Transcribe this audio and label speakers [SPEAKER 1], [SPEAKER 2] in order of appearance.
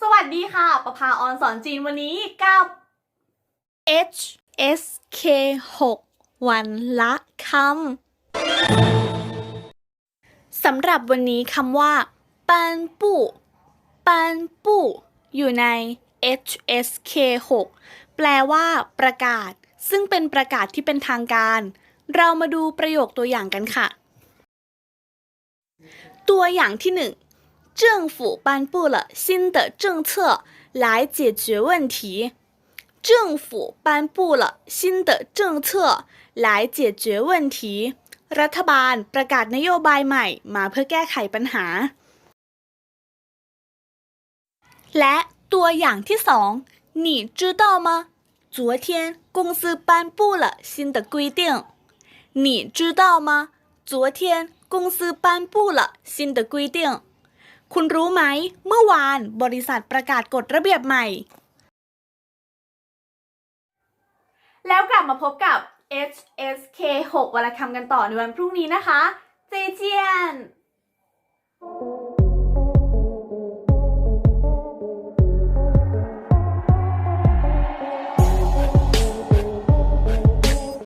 [SPEAKER 1] สวัสดีค่ะ ประภาออนสอนจีนวันนี้กับ
[SPEAKER 2] H S K 6วันละคำสำหรับวันนี้คำว่าปันปูปันปูอยู่ใน H S K 6แปลว่าประกาศ ซึ่งเป็นประกาศที่เป็นทางการ เรามาดูประโยคตัวอย่างกันค่ะ ตัวอย่างที่หนึ่ง 政府颁布了新的政策来解决问题。政府颁布了新的政策来解决问题。รัฐบาลประกาศนโยบายใหม่มาเพื่อแก้ไขปัญหา และตัวอย่างที่สอง你知道吗昨天公司颁布了新的规定你知道吗昨天公司颁布了新的规定 คุณรู้ไหม เมื่อวานบริษัทประกาศกฎระเบียบใหม่
[SPEAKER 1] แล้วกลับมาพบกับ HSK 6วรรณคำกันต่อในวันพรุ่งนี้นะคะ เจเจียน